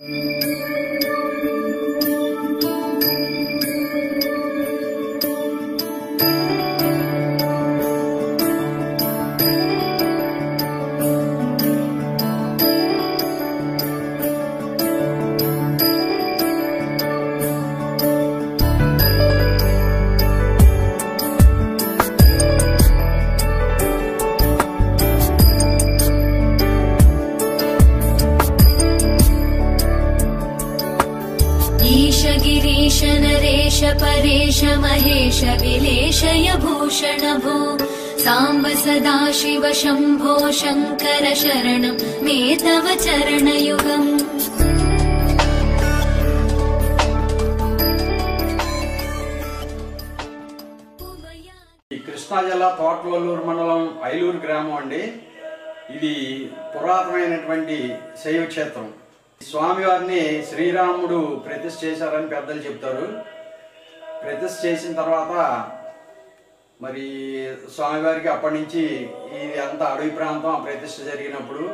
Mm-hmm. ईश गिरीश नरेश परेश महेश विलेशय भूषण भो साम्ब सदा शिव शम्भो शङ्कर शरणं मे तव चरणयुगम् ఈ కృష్ణా జిల్లా తోటవల్లూరు మండలం ఐలూరు గ్రామం అండి ఇది పురాతనమైనటువంటి శైవ క్షేత్రం స్వామివారిని శ్రీరాముడు ప్రతిష్ఠ చేశారని పెద్దలు చెప్తారు. ప్రతిష్ఠ చేసిన తర్వాత మరి స్వామివారికి అప్పటి నుంచి ఇది అంత అడవి ప్రాంతం ఆ ప్రతిష్ఠ జరిగినప్పుడు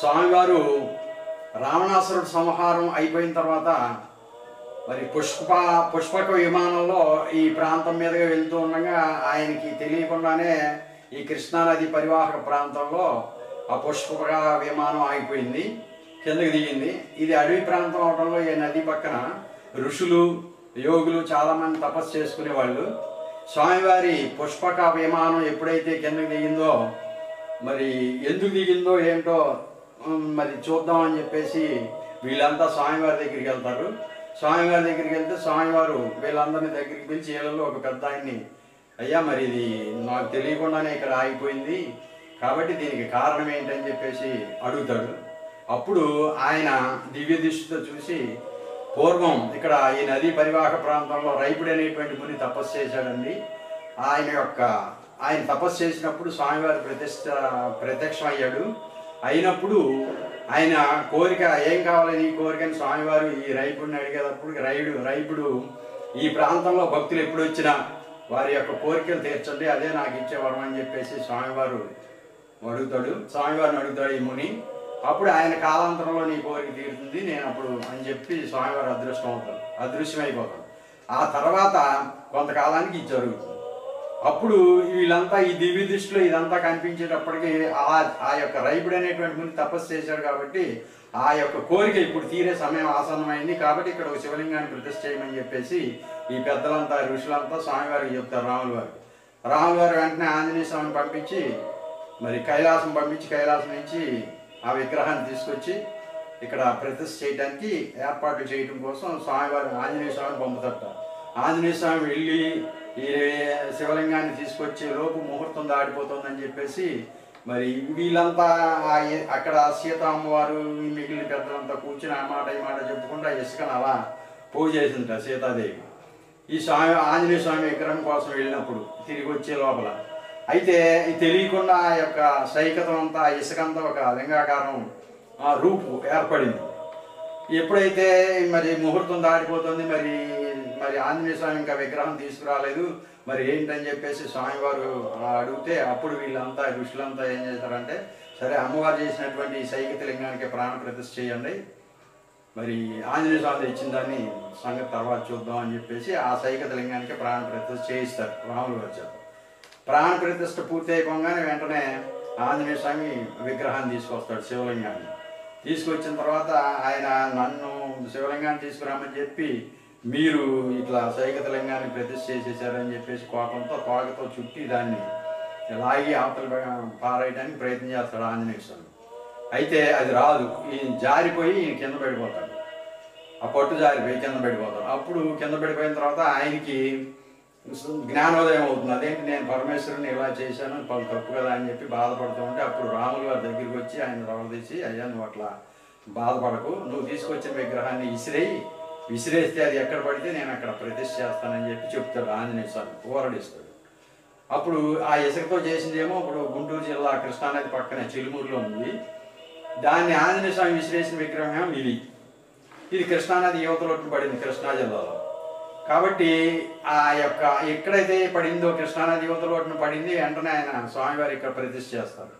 స్వామివారు రావణాసురుడు సంహారం అయిపోయిన తర్వాత మరి పుష్ప పుష్పక విమానంలో ఈ ప్రాంతం మీదుగా వెళ్తూ ఉండగా ఆయనకి తెలియకుండానే ఈ కృష్ణానది పరివాహక ప్రాంతంలో ఆ పుష్పక విమానం ఆగిపోయింది. కిందకి దిగింది. ఇది అడవి ప్రాంతం అవడంలో ఈ నది పక్కన ఋషులు యోగులు చాలామంది తపస్సు చేసుకునే వాళ్ళు. స్వామివారి పుష్పక విమానం ఎప్పుడైతే కిందకి దిగిందో మరి ఎందుకు దిగిందో ఏంటో మరి చూద్దాం అని చెప్పేసి వీళ్ళంతా స్వామివారి దగ్గరికి వెళ్తారు. స్వామివారి దగ్గరికి వెళ్తే స్వామివారు వీళ్ళందరినీ దగ్గరికి పిలిచి వీళ్ళలో ఒక పెద్ద ఆయన్ని అయ్యా మరి ఇది నాకు తెలియకుండానే ఇక్కడ ఆగిపోయింది. కాబట్టి దీనికి కారణం ఏంటని చెప్పేసి అడుగుతాడు. అప్పుడు ఆయన దివ్య దృష్టితో చూసి పూర్వం ఇక్కడ ఈ నదీ పరివాహక ప్రాంతంలో రైపుడు అనేటువంటి ముని తపస్సు చేశాడండి. ఆయన యొక్క ఆయన తపస్సు చేసినప్పుడు స్వామివారి ప్రతిష్ట ప్రత్యక్షం అయ్యాడు అయినప్పుడు ఆయన కోరిక ఏం కావాలని ఈ కోరికని స్వామివారు ఈ రైపుడిని అడిగేటప్పుడు రైడు రైపుడు ఈ ప్రాంతంలో భక్తులు ఎప్పుడు వచ్చినా వారి యొక్క కోరికలు తీర్చండి. అదే నాకు ఇచ్చే వరం అని చెప్పేసి స్వామివారు అడుగుతాడు. స్వామివారిని అడుగుతాడు ఈ ముని అప్పుడు ఆయన కాలాంతరంలో నీ కోరిక తీరుతుంది నేను అప్పుడు అని చెప్పి స్వామివారు అదృష్టం అవుతాడు అదృశ్యం ఆ తర్వాత కొంతకాలానికి ఇది జరుగుతుంది. అప్పుడు వీళ్ళంతా ఈ దివ్య దృష్టిలో ఇదంతా కనిపించేటప్పటికీ ఆ ఆ యొక్క రైపుడు అనేటువంటి ముందు తపస్సు చేశాడు కాబట్టి ఆ యొక్క కోరిక ఇప్పుడు తీరే సమయం ఆసన్నమైంది కాబట్టి ఇక్కడ ఒక శివలింగాన్ని ప్రతిష్ఠ చేయమని చెప్పేసి ఈ పెద్దలంతా ఋషులంతా స్వామివారికి చెప్తారు రాముల వారికి రాముల వారు వెంటనే ఆంజనేయ స్వామిని పంపించి మరి కైలాసం పంపించి కైలాసం నుంచి ఆ విగ్రహాన్ని తీసుకొచ్చి ఇక్కడ ప్రతిష్ఠ చేయడానికి ఏర్పాట్లు చేయడం కోసం స్వామివారి ఆంజనేయ స్వామిని పంపుతట. ఆంజనేయ స్వామి వెళ్ళి ఈ శివలింగాన్ని తీసుకొచ్చే లోపు ముహూర్తం దాడిపోతుందని చెప్పేసి మరి వీళ్ళంతా అక్కడ సీతామ్మవారు మిగిలిన పెద్దలంతా కూర్చుని ఆ మాట ఈ మాట చెప్పుకుంటూ ఇసుకను అలా పూజ చేసింట సీతాదేవి. ఈ స్వామి ఆంజనేయ స్వామి విగ్రహం కోసం వెళ్ళినప్పుడు తిరిగి వచ్చే లోపల అయితే ఇది తెలియకుండా ఆ యొక్క సైకతం అంతా ఇసుకంతా ఒక లింగాకారం ఆ రూపు ఏర్పడింది. ఎప్పుడైతే మరి ముహూర్తం దాటిపోతుంది మరి మరి ఆంజనేయ స్వామి ఇంకా విగ్రహం తీసుకురాలేదు మరి ఏంటని చెప్పేసి స్వామివారు అడిగితే అప్పుడు వీళ్ళంతా ఋషులంతా ఏం చేస్తారంటే సరే అమ్మవారు చేసినటువంటి సైకిత లింగానికి ప్రాణ ప్రతిష్ఠ చేయండి. మరి ఆంజనేయ స్వామి ఇచ్చిన దాన్ని సంగతి తర్వాత చూద్దాం అని చెప్పేసి ఆ సైకత లింగానికి ప్రాణ ప్రతిష్ఠ చేయిస్తారు రాములు వచ్చారు ప్రాణ ప్రతిష్ఠ పూర్తి అయిపోగానే వెంటనే ఆంజనేయ స్వామి విగ్రహాన్ని తీసుకొస్తాడు శివలింగాన్ని. తీసుకొచ్చిన తర్వాత ఆయన నన్ను శివలింగాన్ని తీసుకురామని చెప్పి మీరు ఇట్లా సైకత లింగాన్ని ప్రతిష్ఠ చేసేసారని చెప్పేసి కోపంతో తోకతో చుట్టి దాన్ని లాగి అవతల పారేయడానికి ప్రయత్నం చేస్తాడు ఆంజనేయ స్వామి. అయితే అది రాదు. ఈయన జారిపోయి ఈయన కింద పడిపోతాడు. ఆ పట్టు జారిపోయి కింద పడిపోతాడు. అప్పుడు కింద పడిపోయిన తర్వాత ఆయనకి జ్ఞానోదయం అవుతుంది. అదేంటి నేను పరమేశ్వరుని ఇలా చేశాను పలు తప్పు కదా అని చెప్పి బాధపడుతూ ఉంటే అప్పుడు రాములు గారి దగ్గరికి వచ్చి ఆయన రవదీసి అయ్యా నువ్వు అట్లా బాధపడకు నువ్వు తీసుకొచ్చిన విగ్రహాన్ని విసిరేయి. విసిరేస్తే అది ఎక్కడ పడితే నేను అక్కడ ప్రతిష్ఠ చేస్తానని చెప్పి చెప్తాడు ఆంజనేయ స్వామి ఊరడిస్తాడు అప్పుడు ఆ ఇసుకతో చేసిందేమో ఇప్పుడు గుంటూరు జిల్లా కృష్ణానది పక్కనే చిలుమూరులో ఉంది. దాన్ని ఆంజనేయ స్వామి విసిరేసిన విగ్రహం ఇది. ఇది కృష్ణానది యువతలోకి పడింది కృష్ణా జిల్లాలో. కాబట్టి ఆ యొక్క ఎక్కడైతే పడిందో కృష్ణానది యువతలోకి పడింది వెంటనే ఆయన స్వామివారి ఇక్కడ ప్రతిష్ఠ చేస్తారు.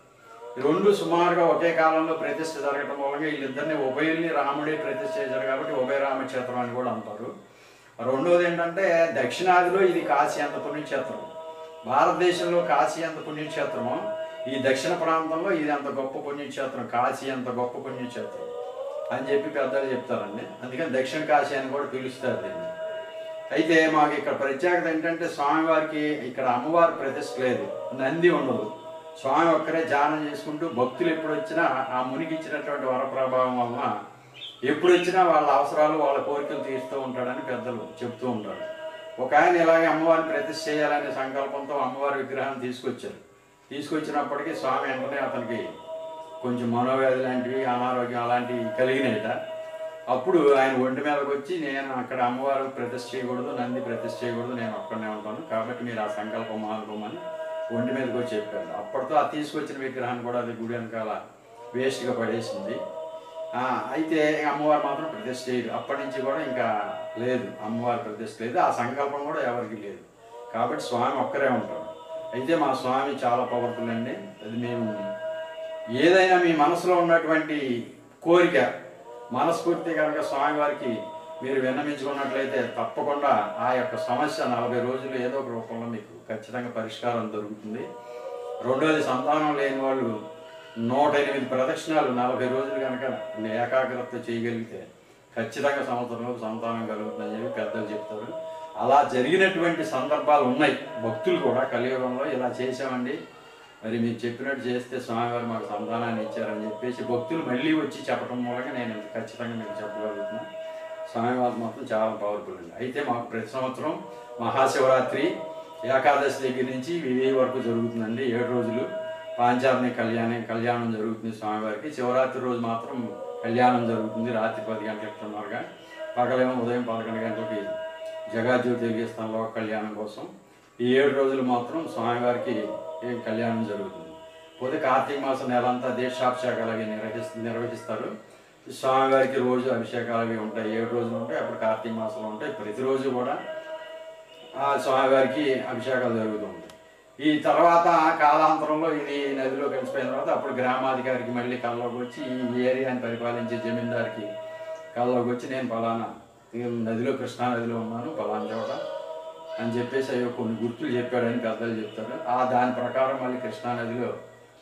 రెండు సుమారుగా ఒకే కాలంలో ప్రతిష్ఠ జరగడం మూలంగా వీళ్ళిద్దరిని ఉభయుల్ని రాముడే ప్రతిష్ఠ చేశారు కాబట్టి ఉభయ రామక్షేత్రం అని కూడా అంటారు. రెండోది ఏంటంటే దక్షిణాదిలో ఇది కాశీ అంత పుణ్యక్షేత్రం భారతదేశంలో కాశీ అంత పుణ్యక్షేత్రము ఈ దక్షిణ ప్రాంతంలో ఇది అంత గొప్ప పుణ్యక్షేత్రం కాశీ అంత గొప్ప పుణ్యక్షేత్రం అని చెప్పి పెద్దలు చెప్తారండి. అందుకని దక్షిణ కాశీ అని కూడా పిలుస్తారు దీన్ని. అయితే మాకు ఇక్కడ ప్రత్యేకత ఏంటంటే స్వామివారికి ఇక్కడ అమ్మవారి ప్రతిష్ట లేదు నంది ఉండదు. స్వామి ఒక్కరే ధ్యానం చేసుకుంటూ భక్తులు ఎప్పుడు వచ్చినా ఆ మునికి ఇచ్చినటువంటి వరప్రభావం వలన ఎప్పుడు వచ్చినా వాళ్ళ అవసరాలు వాళ్ళ కోరికలు తీరుస్తూ ఉంటాడని పెద్దలు చెప్తూ ఉంటారు. ఒక ఆయన ఇలాగే అమ్మవారిని ప్రతిష్ట చేయాలనే సంకల్పంతో అమ్మవారి విగ్రహాన్ని తీసుకొచ్చారు. తీసుకొచ్చినప్పటికీ స్వామి వెంటనే అతనికి కొంచెం మనోవ్యాధి లాంటివి అనారోగ్యం అలాంటివి కలిగినాయట. అప్పుడు ఆయన ఒంటి మీదకి వచ్చి నేను అక్కడ అమ్మవారు ప్రతిష్ఠ చేయకూడదు నంది ప్రతిష్ఠ చేయకూడదు నేను ఒక్కడనే ఉంటాను. కాబట్టి మీరు ఆ సంకల్పం మానుకోమని ఒంటి మీదకి వచ్చి చెప్పారు. అప్పటితో ఆ తీసుకొచ్చిన విగ్రహాన్ని కూడా అది గుడి వెనకాల వేస్ట్గా పడేసింది. అయితే అమ్మవారు మాత్రం ప్రతిష్ఠ చేయదు. అప్పటి నుంచి కూడా ఇంకా లేదు. అమ్మవారి ప్రతిష్ఠ లేదు. ఆ సంకల్పం కూడా ఎవరికి లేదు. కాబట్టి స్వామి ఒక్కరే ఉంటారు. అయితే మా స్వామి చాలా పవర్ఫుల్ అండి. అది మేము ఏదైనా మీ మనసులో ఉన్నటువంటి కోరిక మనస్ఫూర్తి కనుక స్వామివారికి మీరు విన్నమించుకున్నట్లయితే తప్పకుండా ఆ యొక్క సమస్య నలభై రోజులు ఏదో ఒక రూపంలో మీకు ఖచ్చితంగా పరిష్కారం దొరుకుతుంది. రెండోది సంతానం లేని వాళ్ళు నూట ఎనిమిది ప్రదక్షిణాలు నలభై రోజులు కనుక ఏకాగ్రత చేయగలిగితే ఖచ్చితంగా సంవత్సరంలో సంతానం కలుగుతుందని చెప్పి పెద్దలు చెప్తారు. అలా జరిగినటువంటి సందర్భాలు ఉన్నాయి. భక్తులు కూడా కలియుగంలో ఇలా చేసామండి మరి మీరు చెప్పినట్టు చేస్తే స్వామివారు మాకు సంతానాన్ని ఇచ్చారని చెప్పేసి భక్తులు మళ్ళీ వచ్చి చెప్పడం మూలంగా నేను ఇంత ఖచ్చితంగా మీకు చెప్పగలుగుతున్నాను స్వామివారు మాత్రం చాలా పవర్ఫుల్ అండి. అయితే మాకు ప్రతి సంవత్సరం మహాశివరాత్రి ఏకాదశి దగ్గర నుంచి విజయ్ వరకు జరుగుతుందండి. ఏడు రోజులు పాంచారని కళ్యాణం కళ్యాణం జరుగుతుంది స్వామివారికి. శివరాత్రి రోజు మాత్రం కళ్యాణం జరుగుతుంది రాత్రి పది గంటలకు సుమారుగా పగలేమో ఉదయం పదకొండు గంటలకి జగాజ్యోతి వెలిగిస్తాం కళ్యాణం కోసం ఈ ఏడు రోజులు మాత్రం స్వామివారికి ఈ కళ్యాణం జరుగుతుంది. పోతే కార్తీక మాసం నెలంతా దీక్షాభిషేకాలు అవి నిర్వహిస్తు నిర్వహిస్తారు. స్వామివారికి రోజు అభిషేకాలు అవి ఉంటాయి. ఏడు రోజులు ఉంటాయి. అప్పుడు కార్తీక మాసంలో ఉంటాయి. ప్రతిరోజు కూడా ఆ స్వామివారికి అభిషేకాలు జరుగుతూ ఉంటాయి. ఈ తర్వాత కాలాంతరంలో ఇది నదిలో కలిసిపోయిన తర్వాత అప్పుడు గ్రామాధికారికి మళ్ళీ కల్లోకి వచ్చి ఈ ఏరియాని పరిపాలించే జమీందారికి కల్లోకి వచ్చి నేను పలానా ఈ నదిలో కృష్ణా నదిలో ఉన్నాను పలానా చోట. అని చెప్పేసి అయ్యో కొన్ని గుర్తులు చెప్పాడని పెద్దలు చెప్తారు ఆ దాని ప్రకారం మళ్ళీ కృష్ణా నదిలో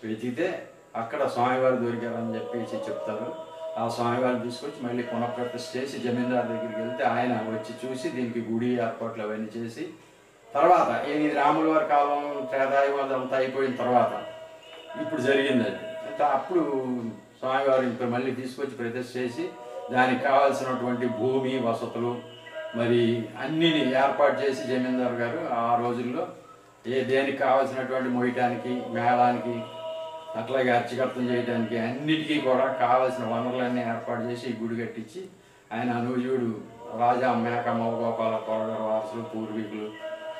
వెతికితే అక్కడ స్వామివారు దొరికారని చెప్పేసి చెప్తారు. ఆ స్వామివారిని తీసుకొచ్చి మళ్ళీ పునఃప్రతిష్ఠ చేసి జమీందారు దగ్గరికి వెళ్తే ఆయన వచ్చి చూసి దీనికి గుడి ఏర్పాట్లు అవన్నీ చేసి తర్వాత ఇది రాముల వారి కాలం త్రేతాయుగం అంతా అయిపోయిన తర్వాత ఇప్పుడు జరిగింది అది. అంటే అప్పుడు స్వామివారు ఇప్పుడు మళ్ళీ తీసుకొచ్చి ప్రతిష్ఠ చేసి దానికి కావాల్సినటువంటి భూమి వసతులు మరి అన్నిని ఏర్పాటు చేసి జమీందారు గారు ఆ రోజుల్లో ఏ దేనికి కావాల్సినటువంటి మొయ్యటానికి మేళానికి అట్లాగే అర్చకత్వం చేయడానికి అన్నిటికీ కూడా కావాల్సిన వనరులన్నీ ఏర్పాటు చేసి గుడి కట్టించి ఆయన అనుజుడు రాజా మేక మహగోపాల పొరగారు వారసులు పూర్వీకులు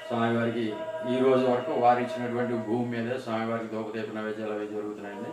స్వామివారికి ఈ రోజు వరకు వారు ఇచ్చినటువంటి భూమి మీద స్వామివారికి దోపదీప నైవేద్యాలు అవి జరుగుతున్నాయండి.